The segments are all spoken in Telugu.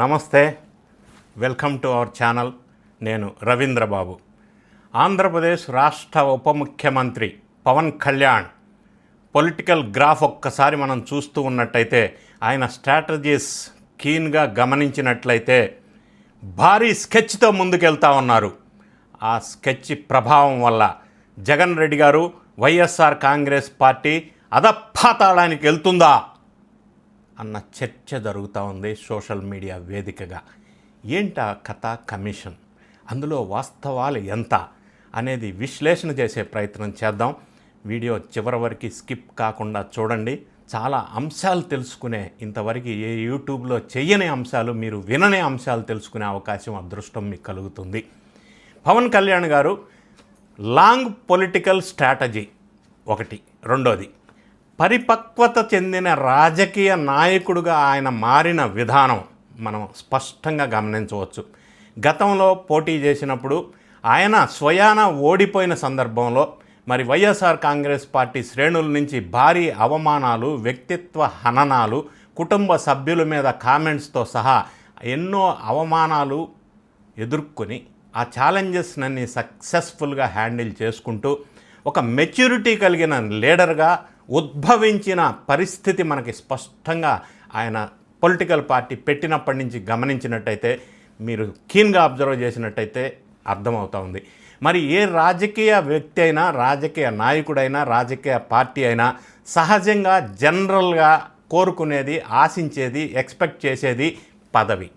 నమస్తే. Welcome to our channel. నేను రవీంద్రబాబు. ఆంధ్రప్రదేశ్ రాష్ట్ర ఉప ముఖ్యమంత్రి పవన్ కళ్యాణ్. పొలిటికల్ గ్రాఫ్ ఒక్కసారి మనం చూస్తూ ఉన్నట్టయితే ఆయన స్ట్రాటజీస్ కీన్గా గమనించినట్లయితే భారీ స్కెచ్తో ముందుకెళ్తా ఉన్నారు. ఆ స్కెచ్ ప్రభావం వల్ల జగన్ రెడ్డి గారు వైఎస్ఆర్ కాంగ్రెస్ పార్టీ అధపాతాళానికి వెళ్తుందా? అన్న చర్చ జరుగుతూ ఉంది సోషల్ మీడియా వేదికగా. ఏంటా కథ కమిషన్? అందులో వాస్తవాలు ఎంత? అనేది విశ్లేషణ చేసే ప్రయత్నం చేద్దాం. వీడియో చివరి వరకు స్కిప్ కాకుండా చూడండి. చాలా అంశాలు తెలుసుకునే ఇంతవరకు ఏ యూట్యూబ్లో చెయ్యని అంశాలు మీరు వినని అంశాలు తెలుసుకునే అవకాశం అదృష్టం మీకు కలుగుతుంది. పవన్ కళ్యాణ్ గారు లాంగ్ పొలిటికల్ స్ట్రాటజీ ఒకటి. రెండోది పరిపక్వత చెందిన రాజకీయ నాయకుడుగా ఆయన మారిన విధానం మనం స్పష్టంగా గమనించవచ్చు. గతంలో పోటీ చేసినప్పుడు ఆయన స్వయాన ఓడిపోయిన సందర్భంలో మరి వైఎస్ఆర్ కాంగ్రెస్ పార్టీ శ్రేణుల నుంచి భారీ అవమానాలు వ్యక్తిత్వ హననాలు కుటుంబ సభ్యుల మీద కామెంట్స్తో సహా ఎన్నో అవమానాలు ఎదుర్కొని ఆ ఛాలెంజెస్నన్ని సక్సెస్ఫుల్గా హ్యాండిల్ చేసుకుంటూ ఒక మెచ్యూరిటీ కలిగిన లీడర్గా ఉద్భవించిన పరిస్థితి మనకి స్పష్టంగా ఆయన పొలిటికల్ పార్టీ పెట్టినప్పటి నుంచి గమనించినట్టయితే మీరు కీన్గా అబ్జర్వ్ చేసినట్టయితే అర్థమవుతా ఉంది. మరి ఏ రాజకీయ వ్యక్తి అయినా రాజకీయ నాయకుడైనా రాజకీయ పార్టీ అయినా సహజంగా జనరల్గా కోరుకునేది ఆశించేది ఎక్స్పెక్ట్ చేసేది పదవి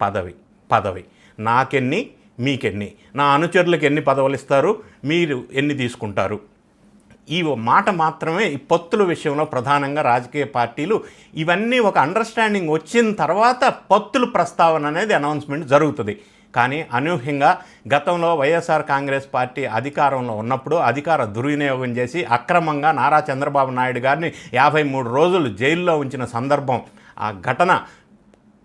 పదవి పదవి. నాకెన్ని మీకెన్ని. నా అనుచరులకు ఎన్ని పదవులు ఇస్తారు మీరు ఎన్ని తీసుకుంటారు? ఈ మాట మాత్రమే ఈ పత్తుల విషయంలో ప్రధానంగా రాజకీయ పార్టీలు ఇవన్నీ ఒక అండర్స్టాండింగ్ వచ్చిన తర్వాత పత్తుల ప్రస్తావన అనేది అనౌన్స్మెంట్ జరుగుతుంది. కానీ అనూహ్యంగా గతంలో వైఎస్ఆర్ కాంగ్రెస్ పార్టీ అధికారంలో ఉన్నప్పుడు అధికార దుర్వినియోగం చేసి అక్రమంగా నారా చంద్రబాబు నాయుడు గారిని యాభై మూడు రోజులు జైల్లో ఉంచిన సందర్భం ఆ ఘటన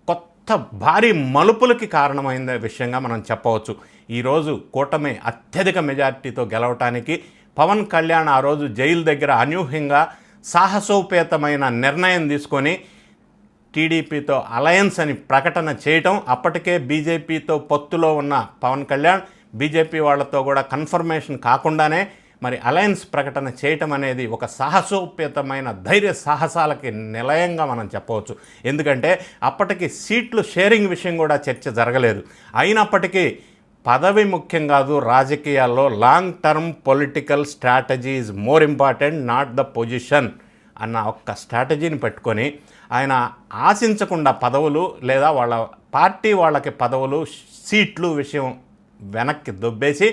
కొత్త భారీ మలుపులకి కారణమైన విషయంగా మనం చెప్పవచ్చు. ఈరోజు కూటమి అత్యధిక మెజార్టీతో గెలవటానికి పవన్ కళ్యాణ్ ఆ రోజు జైలు దగ్గర అనూహ్యంగా సాహసోపేతమైన నిర్ణయం తీసుకొని టీడీపీతో అలయన్స్ అని ప్రకటన చేయటం అప్పటికే బీజేపీతో పొత్తులో ఉన్న పవన్ కళ్యాణ్ బీజేపీ వాళ్ళతో కూడా కన్ఫర్మేషన్ కాకుండానే మరి అలయన్స్ ప్రకటన చేయటం అనేది ఒక సాహసోపేతమైన ధైర్య సాహసాలకి నిలయంగా మనం చెప్పవచ్చు. ఎందుకంటే అప్పటికి సీట్లు షేరింగ్ విషయం కూడా చర్చ జరగలేదు. అయినప్పటికీ పదవి ముఖ్యం కాదు రాజకీయాల్లో long term political strategy is more important not the position అన్న ఒక్క స్ట్రాటజీని పెట్టుకొని ఆయన ఆశించకుండా పదవులు లేదా వాళ్ళ పార్టీ వాళ్ళకి పదవులు సీట్లు విషయం వెనక్కి దొబ్బేసి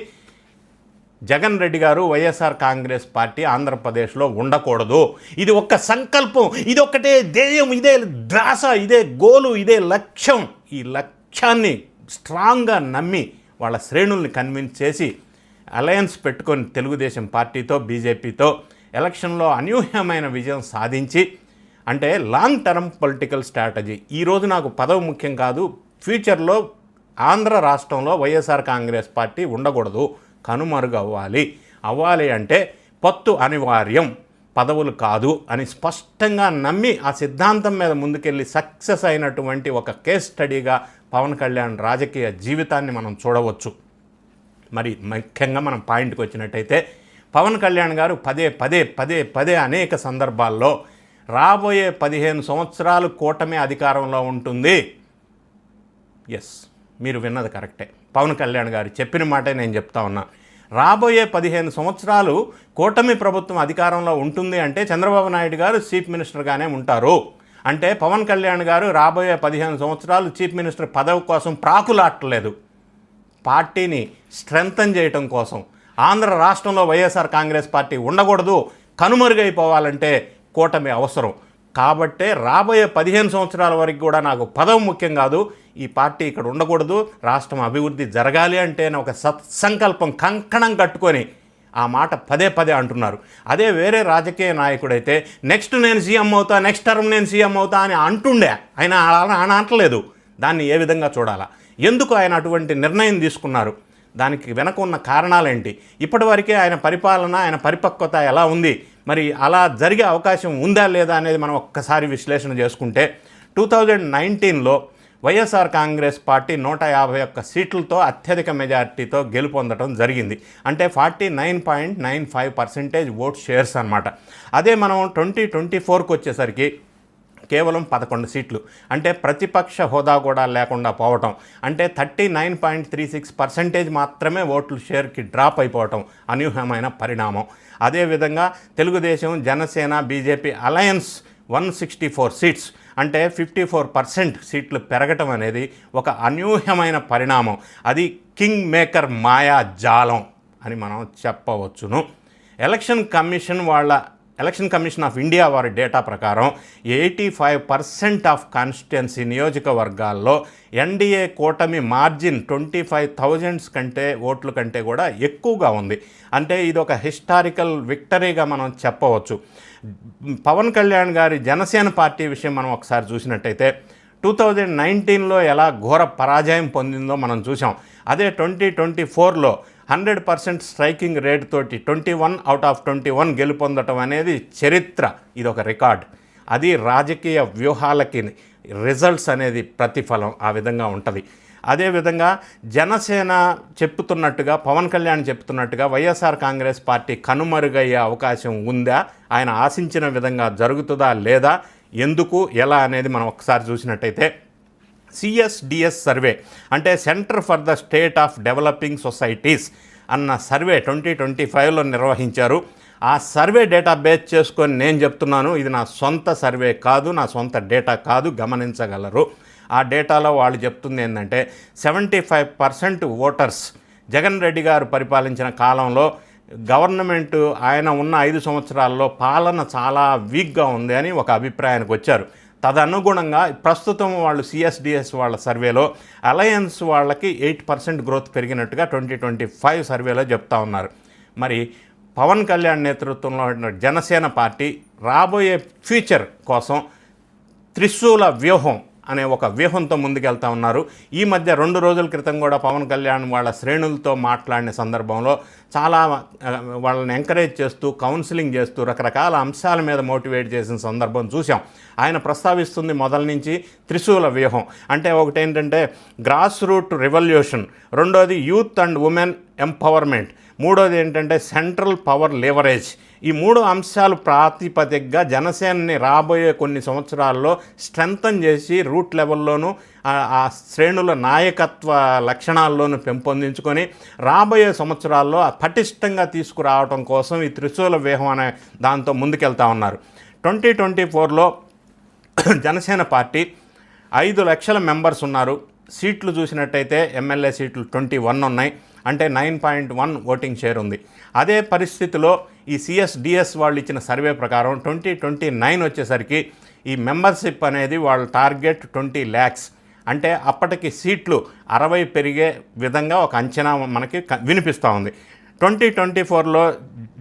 జగన్ రెడ్డి గారు వైఎస్ఆర్ కాంగ్రెస్ పార్టీ ఆంధ్రప్రదేశ్లో ఉండకూడదు. ఇది ఒక్క సంకల్పం ఇది ఒక్కటే ధ్యేయం ఇదే ద్రాస ఇదే గోలు ఇదే లక్ష్యం. ఈ లక్ష్యాన్ని స్ట్రాంగ్గా నమ్మి వాళ్ళ శ్రేణుల్ని కన్విన్స్ చేసి అలయన్స్ పెట్టుకొని తెలుగుదేశం పార్టీతో బీజేపీతో ఎలక్షన్లో అనూహ్యమైన విజయం సాధించి అంటే లాంగ్ టర్మ్ పొలిటికల్ స్ట్రాటజీ ఈరోజు నాకు పదవి ముఖ్యం కాదు ఫ్యూచర్లో ఆంధ్ర రాష్ట్రంలో వైఎస్ఆర్ కాంగ్రెస్ పార్టీ ఉండకూడదు కనుమరుగు అవ్వాలి. అవ్వాలి అంటే పొత్తు అనివార్యం. పదవులు కాదు అని స్పష్టంగా నమ్మి ఆ సిద్ధాంతం మీద ముందుకెళ్ళి సక్సెస్ అయినటువంటి ఒక కేస్ స్టడీగా పవన్ కళ్యాణ్ రాజకీయ జీవితాన్ని మనం చూడవచ్చు. మరి ముఖ్యంగా మనం పాయింట్కి వచ్చినట్టయితే పవన్ కళ్యాణ్ గారు పదే పదే పదే పదే అనేక సందర్భాల్లో రాబోయే పదిహేను సంవత్సరాలు కూటమి అధికారంలో ఉంటుంది. ఎస్ మీరు విన్నది కరెక్టే. పవన్ కళ్యాణ్ గారు చెప్పిన మాటే నేను చెప్తా ఉన్నాను రాబోయే పదిహేను సంవత్సరాలు కూటమి ప్రభుత్వం అధికారంలో ఉంటుంది అంటే చంద్రబాబు నాయుడు గారు చీఫ్ మినిస్టర్గానే ఉంటారు. అంటే పవన్ కళ్యాణ్ గారు రాబోయే పదిహేను సంవత్సరాలు చీఫ్ మినిస్టర్ పదవి కోసం ప్రాకులాటలేదు పార్టీని స్ట్రెంగ్తన్ చేయటం కోసం. ఆంధ్ర రాష్ట్రంలో వైఎస్ఆర్ కాంగ్రెస్ పార్టీ ఉండకూడదు కనుమరుగైపోవాలంటే కూటమి అవసరం. కాబట్టే రాబోయే పదిహేను సంవత్సరాల వరకు కూడా నాకు పదవి ముఖ్యం కాదు. ఈ పార్టీ ఇక్కడ ఉండకూడదు. రాష్ట్రం అభివృద్ధి జరగాలి అంటే ఒక సత్సంకల్పం కంకణం కట్టుకొని ఆ మాట పదే పదే అంటున్నారు. అదే వేరే రాజకీయ నాయకుడైతే నెక్స్ట్ నేను సీఎం అవుతా నెక్స్ట్ టర్మ్ నేను సీఎం అవుతా అని అంటుండే. ఆయన ఆయన అంటలేదు దాన్ని ఏ విధంగా చూడాలా? ఎందుకు ఆయన అటువంటి నిర్ణయం తీసుకున్నారు? దానికి వెనక ఉన్న కారణాలేంటి? ఇప్పటివరకే ఆయన పరిపాలన ఆయన పరిపక్వత ఎలా ఉంది? మరి అలా జరిగే అవకాశం ఉందా లేదా అనేది మనం ఒక్కసారి విశ్లేషణ చేసుకుంటే టూ థౌజండ్ నైన్టీన్లో వైఎస్ఆర్ కాంగ్రెస్ పార్టీ నూట యాభై ఒక్క సీట్లతో అత్యధిక మెజారిటీతో గెలుపొందడం జరిగింది. అంటే forty nine point nine five percentage vote shares అనమాట అదే మనం ట్వంటీ ట్వంటీ ఫోర్కి వచ్చేసరికి కేవలం పదకొండు సీట్లు. అంటే ప్రతిపక్ష హోదా కూడా లేకుండా పోవటం. అంటే thirty nine point three six percentage మాత్రమే ఓట్లు షేర్కి డ్రాప్ అయిపోవటం అనూహ్యమైన పరిణామం. అదేవిధంగా Telugu Desam Janasena BJP alliance one sixty four seats. అంటే ఫిఫ్టీ ఫోర్ పర్సెంట్ సీట్లు పెరగటం అనేది ఒక అనూహ్యమైన పరిణామం. అది కింగ్ మేకర్ మాయా జాలం అని మనం చెప్పవచ్చును. ఎలక్షన్ కమిషన్ వాళ్ళ ఎలక్షన్ కమిషన్ ఆఫ్ ఇండియా వారి డేటా ప్రకారం eighty five percent of constituency నియోజకవర్గాల్లో ఎన్డీఏ కూటమి మార్జిన్ ట్వంటీ ఫైవ్ థౌజండ్స్ కంటే ఓట్ల కంటే కూడా ఎక్కువగా ఉంది. అంటే ఇది ఒక హిస్టారికల్ విక్టరీగా మనం చెప్పవచ్చు. పవన్ కళ్యాణ్ గారి జనసేన పార్టీ విషయం మనం ఒకసారి చూసినట్టయితే టూ థౌజండ్ నైన్టీన్లో ఎలా ఘోర పరాజయం పొందిందో మనం చూసాం అదే ట్వంటీ ట్వంటీ ఫోర్లో హండ్రెడ్ పర్సెంట్ స్ట్రైకింగ్ రేట్ తోటి twenty one out of twenty one గెలుపొందటం అనేది చరిత్ర. ఇది ఒక రికార్డ్. అది రాజకీయ వ్యూహాలకి రిజల్ట్స్ అనేది ప్రతిఫలం ఆ విధంగా ఉంటుంది. అదేవిధంగా జనసేన చెప్తున్నట్టుగా పవన్ కళ్యాణ్ చెప్తున్నట్టుగా వైఎస్ఆర్ కాంగ్రెస్ పార్టీ కనుమరుగయ్యే అవకాశం ఉందా? ఆయన ఆశించిన విధంగా జరుగుతుందా లేదా? ఎందుకు? ఎలా అనేది మనం ఒకసారి చూసినట్టయితే సిఎస్డిఎస్ సర్వే అంటే centre for the state of developing societies అన్న సర్వే ట్వంటీ ట్వంటీ ఫైవ్లో నిర్వహించారు. ఆ సర్వే డేటా బేస్ చేసుకొని నేను చెప్తున్నాను ఇది నా సొంత సర్వే కాదు నా సొంత డేటా కాదు గమనించగలరు. ఆ డేటాలో వాళ్ళు చెప్తుంది ఏంటంటే seventy five percent voters Jagan Reddy garu పరిపాలించిన కాలంలో గవర్నమెంట్ ఆయన ఉన్న ఐదు సంవత్సరాల్లో పాలన చాలా వీక్గా ఉంది అని ఒక అభిప్రాయానికి వచ్చారు. తదనుగుణంగా ప్రస్తుతం వాళ్ళు సిఎస్డిఎస్ వాళ్ళ సర్వేలో అలయన్స్ వాళ్ళకి ఎయిట్ పర్సెంట్ గ్రోత్ పెరిగినట్టుగా ట్వంటీ ట్వంటీ ఫైవ్ సర్వేలో చెప్తా ఉన్నారు. మరి పవన్ కళ్యాణ్ నేతృత్వంలో జనసేన పార్టీ రాబోయే ఫ్యూచర్ కోసం త్రిశూల వ్యూహం అనే ఒక వ్యూహంతో ముందుకెళ్తా ఉన్నారు. ఈ మధ్య రెండు రోజుల క్రితం కూడా పవన్ కళ్యాణ్ వాళ్ళ శ్రేణులతో మాట్లాడిన సందర్భంలో చాలా వాళ్ళని ఎంకరేజ్ చేస్తూ కౌన్సిలింగ్ చేస్తూ రకరకాల అంశాల మీద మోటివేట్ చేసిన సందర్భం చూసాం ఆయన ప్రస్తావిస్తుంది మొదల నుంచి త్రిశూల వ్యూహం. అంటే ఒకటి ఏంటంటే గ్రాస్ రూట్ రెవల్యూషన్ రెండోది యూత్ అండ్ ఉమెన్ ఎంపవర్మెంట్ మూడోది ఏంటంటే సెంట్రల్ పవర్ లివరేజ్. ఈ మూడు అంశాలు ప్రాతిపదికగా జనసేనని రాబోయే కొన్ని సంవత్సరాల్లో స్ట్రెంగ్తన్ చేసి రూట్ లెవెల్లోనూ ఆ- ఆ శ్రేణుల నాయకత్వ లక్షణాల్లోనూ పెంపొందించుకొని రాబోయే సంవత్సరాల్లో పటిష్టంగా తీసుకురావడం కోసం ఈ త్రిశూల వ్యూహం అనే దాంతో ముందుకెళ్తా ఉన్నారు. ట్వంటీ ట్వంటీ ఫోర్లో జనసేన పార్టీ ఐదు లక్షల మెంబర్స్ ఉన్నారు. సీట్లు చూసినట్టయితే ఎమ్మెల్యే సీట్లు ట్వంటీ వన్ ఉన్నాయి. అంటే nine point one voting share ఉంది. అదే పరిస్థితిలో ఈ సిఎస్డిఎస్ వాళ్ళు ఇచ్చిన సర్వే ప్రకారం ట్వంటీ ట్వంటీ నైన్ వచ్చేసరికి ఈ మెంబర్షిప్ అనేది వాళ్ళ టార్గెట్ ట్వంటీ ల్యాక్స్. అంటే అప్పటికి సీట్లు అరవై పెరిగే విధంగా ఒక అంచనా మనకి వినిపిస్తూ ఉంది. ట్వంటీ ట్వంటీ ఫోర్లో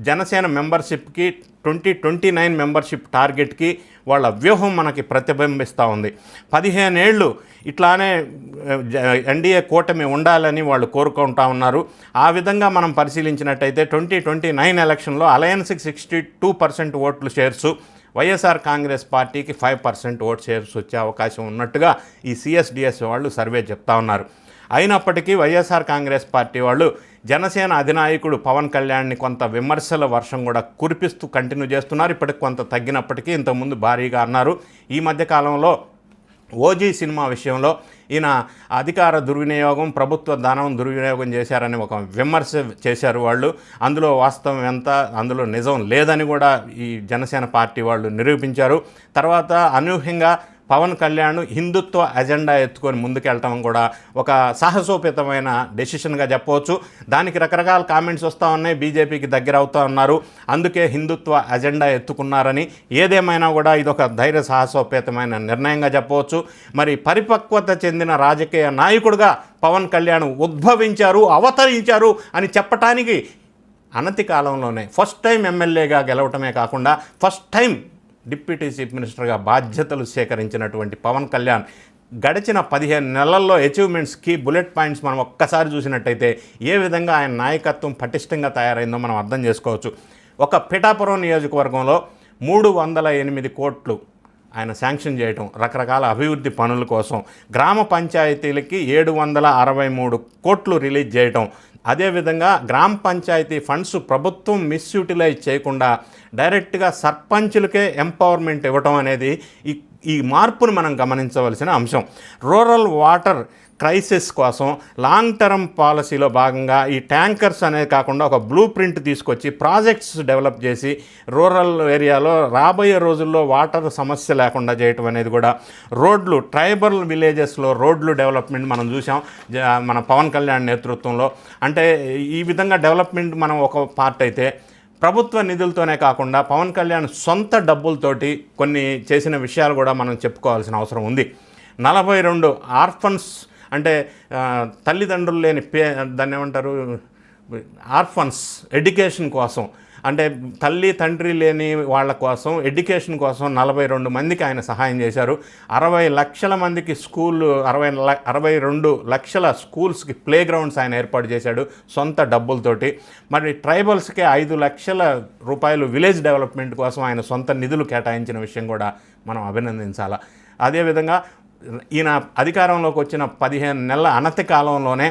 జనసేన మెంబర్షిప్కి ట్వంటీ ట్వంటీ నైన్ మెంబర్షిప్ టార్గెట్కి వాళ్ళ వ్యూహం మనకి ప్రతిబింబిస్తూ ఉంది. పదిహేనేళ్ళు ఇట్లానే ఎన్డీఏ కూటమి ఉండాలని వాళ్ళు కోరుకుంటా ఉన్నారు. ఆ విధంగా మనం పరిశీలించినట్టయితే ట్వంటీ ట్వంటీ నైన్ ఎలక్షన్లో అలయన్స్కి సిక్స్టీ టూ పర్సెంట్ ఓట్లు షేర్సు వైఎస్ఆర్ కాంగ్రెస్ పార్టీకి ఫైవ్ పర్సెంట్ ఓట్ షేర్స్ వచ్చే అవకాశం ఉన్నట్టుగా ఈ సిఎస్డిఎస్ వాళ్ళు సర్వే చెప్తా ఉన్నారు. అయినప్పటికీ వైఎస్ఆర్ కాంగ్రెస్ పార్టీ వాళ్ళు జనసేన అధినాయకుడు పవన్ కళ్యాణ్ని కొంత విమర్శల వర్షం కూడా కురిపిస్తూ కంటిన్యూ చేస్తున్నారు. ఇప్పటికి కొంత తగ్గినప్పటికీ ఇంతకుముందు భారీగా అన్నారు. ఈ మధ్య కాలంలో ఓజీ సినిమా విషయంలో ఈయన అధికార దుర్వినియోగం ప్రభుత్వ ధనం దుర్వినియోగం చేశారని ఒక విమర్శ చేశారు వాళ్ళు. అందులో వాస్తవం ఎంత అందులో నిజం లేదని కూడా ఈ జనసేన పార్టీ వాళ్ళు నిరూపించారు. తర్వాత అనూహ్యంగా పవన్ కళ్యాణ్ హిందుత్వ అజెండా ఎత్తుకొని ముందుకెళ్ళటం కూడా ఒక సాహసోపేతమైన డెసిషన్గా చెప్పవచ్చు. దానికి రకరకాల కామెంట్స్ వస్తూ ఉన్నాయి. బీజేపీకి దగ్గర అవుతూ ఉన్నారు. అందుకే హిందుత్వ అజెండా ఎత్తుకున్నారని ఏదేమైనా కూడా ఇదొక ధైర్య సాహసోపేతమైన నిర్ణయంగా చెప్పవచ్చు. మరి పరిపక్వత చెందిన రాజకీయ నాయకుడిగా పవన్ కళ్యాణ్ ఉద్భవించారు అవతరించారు అని చెప్పటానికి అనతి కాలంలోనే ఫస్ట్ టైం ఎమ్మెల్యేగా గెలవటమే కాకుండా ఫస్ట్ టైం డిప్యూటీ చీఫ్ మినిస్టర్గా బాధ్యతలు సేకరించినటువంటి పవన్ కళ్యాణ్ గడిచిన పదిహేను నెలల్లో అచీవ్మెంట్స్కి బుల్లెట్ పాయింట్స్ మనం ఒక్కసారి చూసినట్టయితే ఏ విధంగా ఆయన నాయకత్వం పటిష్టంగా తయారైందో మనం అర్థం చేసుకోవచ్చు. ఒక పిఠాపురం నియోజకవర్గంలో మూడు వందల ఎనిమిది కోట్లు ఆయన శాంక్షన్ చేయటం రకరకాల అభివృద్ధి పనుల కోసం గ్రామ పంచాయతీలకి ఏడు వందల అరవై మూడు కోట్లు రిలీజ్ చేయటం అదేవిధంగా గ్రామ పంచాయతీ ఫండ్స్ ప్రభుత్వం మిస్యూటిలైజ్ చేయకుండా డైరెక్ట్గా సర్పంచులకే ఎంపవర్మెంట్ ఇవ్వటం అనేది ఈ ఈ మార్పును మనం గమనించవలసిన అంశం. రూరల్ వాటర్ క్రైసిస్ కోసం లాంగ్ టర్మ్ పాలసీలో భాగంగా ఈ ట్యాంకర్స్ అనేది కాకుండా ఒక బ్లూ ప్రింట్ తీసుకొచ్చి ప్రాజెక్ట్స్ డెవలప్ చేసి రూరల్ ఏరియాలో రాబోయే రోజుల్లో వాటర్ సమస్య లేకుండా చేయటం అనేది కూడా రోడ్లు ట్రైబల్ విలేజెస్లో రోడ్లు డెవలప్మెంట్ మనం చూసాం జ- మన పవన్ కళ్యాణ్ నేతృత్వంలో. అంటే ఈ విధంగా డెవలప్మెంట్ మనం ఒక పార్ట్ అయితే ప్రభుత్వ నిధులతోనే కాకుండా పవన్ కళ్యాణ్ సొంత డబ్బులతోటి కొన్ని చేసిన విషయాలు కూడా మనం చెప్పుకోవాల్సిన అవసరం ఉంది. నలభై రెండు ఆర్ఫన్స్ అంటే తల్లిదండ్రులు లేని పే దాన్ని ఏమంటారు? ఆర్ఫన్స్ ఎడ్యుకేషన్ కోసం. అంటే తల్లి తండ్రి లేని వాళ్ళ కోసం ఎడ్యుకేషన్ కోసం నలభై రెండు మందికి ఆయన సహాయం చేశారు. అరవై లక్షల మందికి స్కూల్ అరవై ల- అరవై రెండు లక్షల స్కూల్స్కి ప్లే గ్రౌండ్స్ ఆయన ఏర్పాటు చేశాడు సొంత డబ్బులతోటి. మరి ట్రైబల్స్కి ఐదు లక్షల రూపాయలు విలేజ్ డెవలప్మెంట్ కోసం ఆయన సొంత నిధులు కేటాయించిన విషయం కూడా మనం అభినందించాలి? అదేవిధంగా ఈయన అధికారంలోకి వచ్చిన పదిహేను నెలల అనతి కాలంలోనే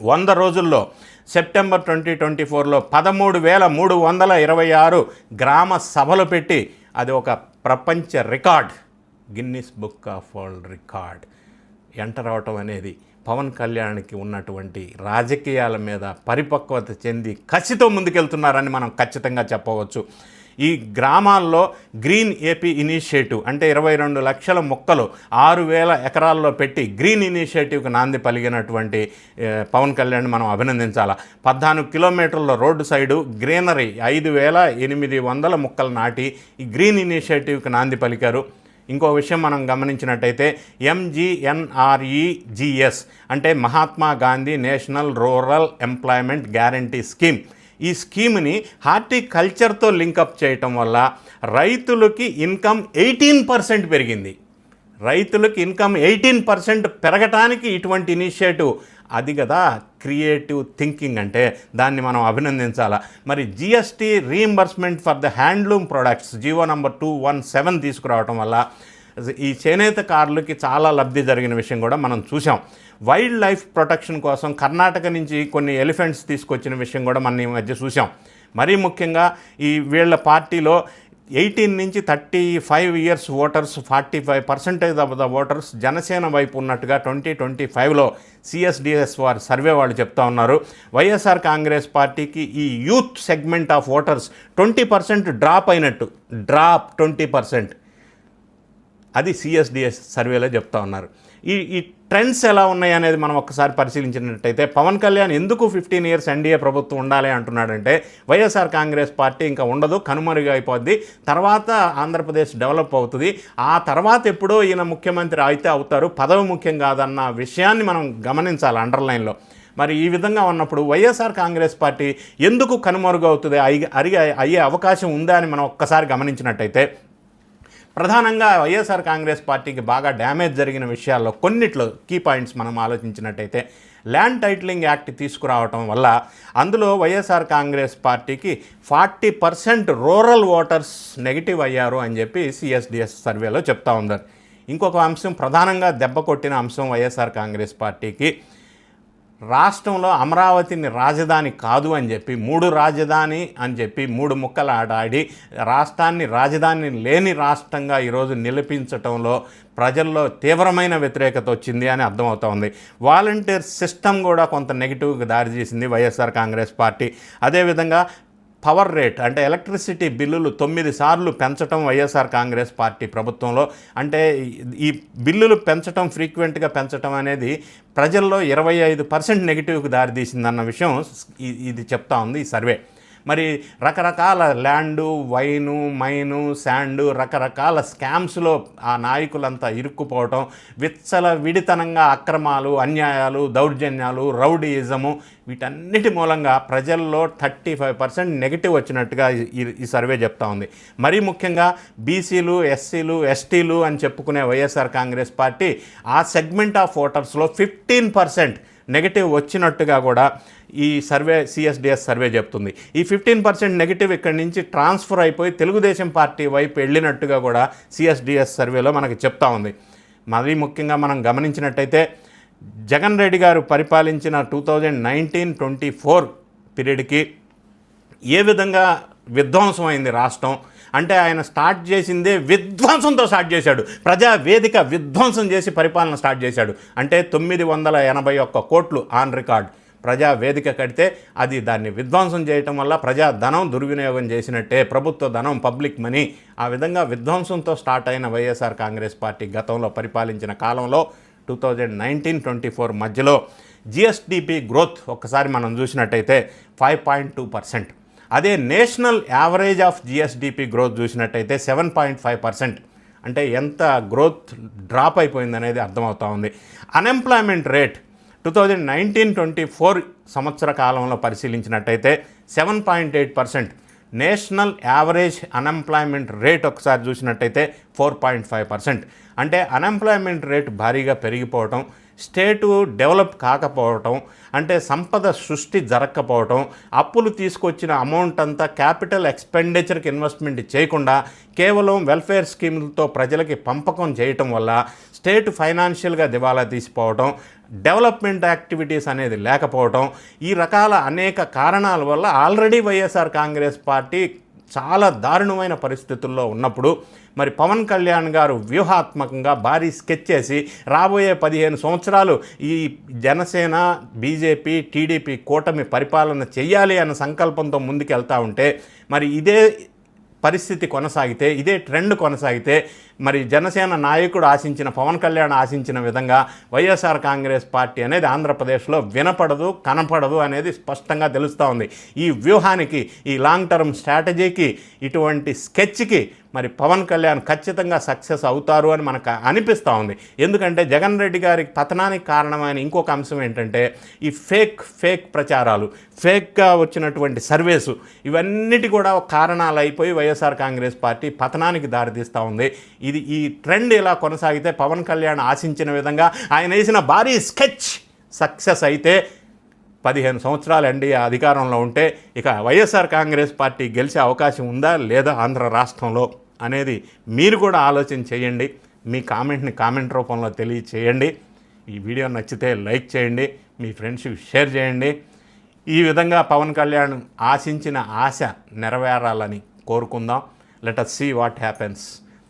వంద రోజుల్లో సెప్టెంబర్ ట్వంటీ ట్వంటీ ఫోర్లో పదమూడు వేల మూడు వందల ఇరవై ఆరు గ్రామ సభలు పెట్టి అది ఒక ప్రపంచ record Guinness book of world record. Enter అవటం అనేది పవన్ కళ్యాణ్కి ఉన్నటువంటి రాజకీయాల మీద పరిపక్వత చెంది కసితో ముందుకెళ్తున్నారని మనం ఖచ్చితంగా చెప్పవచ్చు. ఈ గ్రామాల్లో గ్రీన్ ఏపీ ఇనిషియేటివ్ అంటే ఇరవై రెండు లక్షల మొక్కలు ఆరు వేల ఎకరాల్లో పెట్టి గ్రీన్ ఇనిషియేటివ్కి నాంది పలిగినటువంటి పవన్ కళ్యాణ్ మనం అభినందించాలా. పద్నాలుగు కిలోమీటర్ల రోడ్డు సైడు గ్రీనరీ ఐదు వేల ఎనిమిది వందల మొక్కలు నాటి ఈ గ్రీన్ ఇనిషియేటివ్కి నాంది పలికారు. ఇంకో విషయం మనం గమనించినట్టయితే ఎంజీఎన్ఆర్ఈజిఎస్ అంటే Mahatma Gandhi national rural employment guarantee scheme. ఈ స్కీమ్ని హార్టికల్చర్తో లింకప్ చేయటం వల్ల రైతులకి ఇన్కమ్ ఎయిటీన్ పర్సెంట్ పెరిగింది. రైతులకు ఇన్కమ్ ఎయిటీన్ పర్సెంట్ పెరగటానికి ఇటువంటి ఇనిషియేటివ్ అది కదా క్రియేటివ్ థింకింగ్ అంటే దాన్ని మనం అభినందించాలా. మరి GST reimbursement for the handloom products GO number two one seven తీసుకురావటం వల్ల ఈ చేనేత కార్లకి చాలా లబ్ధి జరిగిన విషయం కూడా మనం చూసాం వైల్డ్ లైఫ్ ప్రొటెక్షన్ కోసం కర్ణాటక నుంచి కొన్ని ఎలిఫెంట్స్ తీసుకొచ్చిన విషయం కూడా మనం ఈ మధ్య చూసాం మరీ ముఖ్యంగా ఈ వీళ్ళ పార్టీలో ఎయిటీన్ నుంచి thirty five years voters forty five percentage of the voters Janasena వైపు ఉన్నట్టుగా ట్వంటీ ట్వంటీ ఫైవ్లో సిఎస్డిఎస్ వారి సర్వే వాళ్ళు చెప్తా ఉన్నారు. వైఎస్ఆర్ కాంగ్రెస్ పార్టీకి ఈ youth segment of voters twenty percent drop అయినట్టు. డ్రాప్ ట్వంటీ పర్సెంట్ అది సిఎస్డిఎస్ సర్వేలో చెప్తా ఉన్నారు. ఈ ఈ ట్రెండ్స్ ఎలా ఉన్నాయి అనేది మనం ఒక్కసారి పరిశీలించినట్టయితే పవన్ కళ్యాణ్ ఎందుకు ఫిఫ్టీన్ ఇయర్స్ ఎన్డీఏ ప్రభుత్వం ఉండాలి అంటున్నాడంటే వైఎస్ఆర్ కాంగ్రెస్ పార్టీ ఇంకా ఉండదు కనుమరుగైపోద్ది తర్వాత ఆంధ్రప్రదేశ్ డెవలప్ అవుతుంది. ఆ తర్వాత ఎప్పుడో ఈయన ముఖ్యమంత్రి అయితే అవుతారు పదవి ముఖ్యం కాదన్న విషయాన్ని మనం గమనించాలి అండర్లైన్లో. మరి ఈ విధంగా ఉన్నప్పుడు వైఎస్ఆర్ కాంగ్రెస్ పార్టీ ఎందుకు కనుమరుగవుతుంది అయి అరిగే అయ్యే అవకాశం ఉందా అని మనం ఒక్కసారి గమనించినట్టయితే ప్రధానంగా వైఎస్ఆర్ కాంగ్రెస్ పార్టీకి బాగా డ్యామేజ్ జరిగిన విషయాల్లో కొన్నిట్లో కీ పాయింట్స్ మనం ఆలోచించినట్టయితే ల్యాండ్ టైటిలింగ్ యాక్ట్ తీసుకురావటం వల్ల అందులో వైఎస్ఆర్ కాంగ్రెస్ పార్టీకి forty percent rural voters negative అయ్యారు అని చెప్పి సిఎస్డిఎస్ సర్వేలో చెప్తా ఉన్నారు ఇంకొక అంశం ప్రధానంగా దెబ్బ కొట్టిన అంశం వైఎస్ఆర్ కాంగ్రెస్ పార్టీకి రాష్ట్రంలో అమరావతిని రాజధాని కాదు అని చెప్పి మూడు రాజధాని అని చెప్పి మూడు ముక్కలు ఆడాడి రాష్ట్రాన్ని రాజధాని లేని రాష్ట్రంగా ఈరోజు నిలిపించటంలో ప్రజల్లో తీవ్రమైన వ్యతిరేకత వచ్చింది అని అర్థమవుతోంది. వాలంటీర్ సిస్టమ్ కూడా కొంత నెగిటివ్గా దారితీసింది వైఎస్ఆర్ కాంగ్రెస్ పార్టీ. అదేవిధంగా పవర్ రేట్ అంటే ఎలక్ట్రిసిటీ బిల్లులు తొమ్మిది సార్లు పెంచడం వైఎస్ఆర్ కాంగ్రెస్ పార్టీ ప్రభుత్వంలో. అంటే ఈ బిల్లులు పెంచడం ఫ్రీక్వెంట్గా పెంచడం అనేది ప్రజల్లో ఇరవై ఐదు పర్సెంట్ నెగిటివ్కి దారితీసిందన్న విషయం ఇది చెప్తా ఉంది ఈ సర్వే. మరి రకరకాల ల్యాండు వైను మైను శాండు రకరకాల స్కామ్స్లో ఆ నాయకులంతా ఇరుక్కుపోవటం విచ్చల విడితనంగా అక్రమాలు అన్యాయాలు దౌర్జన్యాలు రౌడీయిజము వీటన్నిటి మూలంగా ప్రజల్లో థర్టీ ఫైవ్ పర్సెంట్ నెగిటివ్ వచ్చినట్టుగా ఈ సర్వే చెప్తా ఉంది. మరీ ముఖ్యంగా బీసీలు ఎస్సీలు ఎస్టీలు అని చెప్పుకునే వైఎస్ఆర్ కాంగ్రెస్ పార్టీ ఆ సెగ్మెంట్ ఆఫ్ ఓటర్స్లో ఫిఫ్టీన్ పర్సెంట్ నెగిటివ్ వచ్చినట్టుగా కూడా ఈ సర్వే సిఎస్డిఎస్ సర్వే చెప్తుంది. ఈ ఫిఫ్టీన్ పర్సెంట్ నెగిటివ్ ఇక్కడి నుంచి ట్రాన్స్ఫర్ అయిపోయి తెలుగుదేశం పార్టీ వైపు వెళ్ళినట్టుగా కూడా సిఎస్డిఎస్ సర్వేలో మనకి చెప్తా ఉంది. మరీ ముఖ్యంగా మనం గమనించినట్టయితే జగన్ రెడ్డి గారు పరిపాలించిన two thousand nineteen twenty four పీరియడ్కి ఏ విధంగా విధ్వంసం అయింది రాష్ట్రం? అంటే ఆయన స్టార్ట్ చేసిందే విధ్వంసంతో స్టార్ట్ చేశాడు. ప్రజా వేదిక విధ్వంసం చేసి పరిపాలన స్టార్ట్ చేశాడు. అంటే తొమ్మిది వందల ఎనభై ఒక్క కోట్లు ఆన్ రికార్డ్. ప్రజా వేదిక కడితే అది దాన్ని విధ్వంసం చేయటం వల్ల ప్రజా ధనం దుర్వినియోగం చేసినట్టే ప్రభుత్వ ధనం పబ్లిక్ మనీ. ఆ విధంగా విధ్వంసంతో స్టార్ట్ అయిన వైఎస్ఆర్ కాంగ్రెస్ పార్టీ గతంలో పరిపాలించిన కాలంలో two thousand nineteen twenty four మధ్యలో జిఎస్డిపి గ్రోత్ ఒక్కసారి మనం చూసినట్టయితే ఫైవ్ పాయింట్ టూ పర్సెంట్. అదే national average of GSDP growth చూసినట్టయితే సెవెన్ పాయింట్ ఫైవ్ పర్సెంట్. అంటే ఎంత గ్రోత్ డ్రాప్ అయిపోయింది అనేది అర్థమవుతా ఉంది. Unemployment rate two thousand nineteen twenty four సంవత్సర కాలంలో పరిశీలించినట్టయితే seven point eight percent. National average unemployment rate ఒకసారి చూసినట్టయితే ఫోర్ పాయింట్ ఫైవ్ పర్సెంట్. అంటే అన్ఎంప్లాయ్మెంట్ రేట్ భారీగా పెరిగిపోవటం స్టేటు డెవలప్ కాకపోవటం అంటే సంపద సృష్టి జరగకపోవటం అప్పులు తీసుకొచ్చిన అమౌంట్ అంతా క్యాపిటల్ ఎక్స్పెండిచర్కి ఇన్వెస్ట్మెంట్ చేయకుండా కేవలం వెల్ఫేర్ స్కీములతో ప్రజలకి పంపకం చేయటం వల్ల స్టేట్ ఫైనాన్షియల్గా దివాలా తీసిపోవటం డెవలప్మెంట్ యాక్టివిటీస్ అనేది లేకపోవటం ఈ రకాల అనేక కారణాల వల్ల ఆల్రెడీ వైఎస్ఆర్ కాంగ్రెస్ పార్టీ చాలా దారుణమైన పరిస్థితుల్లో ఉన్నప్పుడు మరి పవన్ కళ్యాణ్ గారు వ్యూహాత్మకంగా భారీ స్కెచ్ చేసి రాబోయే పదిహేను సంవత్సరాలు ఈ జనసేన బీజేపీ టీడీపీ కూటమి పరిపాలన చేయాలి అన్న సంకల్పంతో ముందుకెళ్తా ఉంటే మరి ఇదే పరిస్థితి కొనసాగితే ఇదే ట్రెండ్ కొనసాగితే మరి జనసేన నాయకుడు ఆశించిన పవన్ కళ్యాణ్ ఆశించిన విధంగా వైఎస్ఆర్ కాంగ్రెస్ పార్టీ అనేది ఆంధ్రప్రదేశ్లో వినపడదు కనపడదు అనేది స్పష్టంగా తెలుస్తూ ఉంది. ఈ వ్యూహానికి ఈ లాంగ్ టర్మ్ స్ట్రాటజీకి ఇటువంటి స్కెచ్కి మరి పవన్ కళ్యాణ్ ఖచ్చితంగా సక్సెస్ అవుతారు అని మనకు అనిపిస్తూ ఉంది. ఎందుకంటే జగన్ రెడ్డి గారి పతనానికి కారణమైన ఇంకొక అంశం ఏంటంటే ఈ ఫేక్ ఫేక్ ప్రచారాలు ఫేక్గా వచ్చినటువంటి సర్వేసు ఇవన్నిటి కూడా కారణాలు అయిపోయి వైఎస్ఆర్ కాంగ్రెస్ పార్టీ పతనానికి దారితీస్తూ ఉంది. ఇది ఈ ట్రెండ్ ఇలా కొనసాగితే పవన్ కళ్యాణ్ ఆశించిన విధంగా ఆయన వేసిన భారీ స్కెచ్ సక్సెస్ అయితే పదిహేను సంవత్సరాలు ఎన్డీఏ అధికారంలో ఉంటే ఇక వైఎస్ఆర్ కాంగ్రెస్ పార్టీ గెలిచే అవకాశం ఉందా లేదా ఆంధ్ర రాష్ట్రంలో అనేది మీరు కూడా ఆలోచన చేయండి. మీ కామెంట్ని కామెంట్ రూపంలో తెలియచేయండి. ఈ వీడియో నచ్చితే లైక్ చేయండి. మీ ఫ్రెండ్స్కి షేర్ చేయండి. ఈ విధంగా పవన్ కళ్యాణ్ ఆశించిన ఆశ నెరవేరాలని కోరుకుందాం. Let us see what happens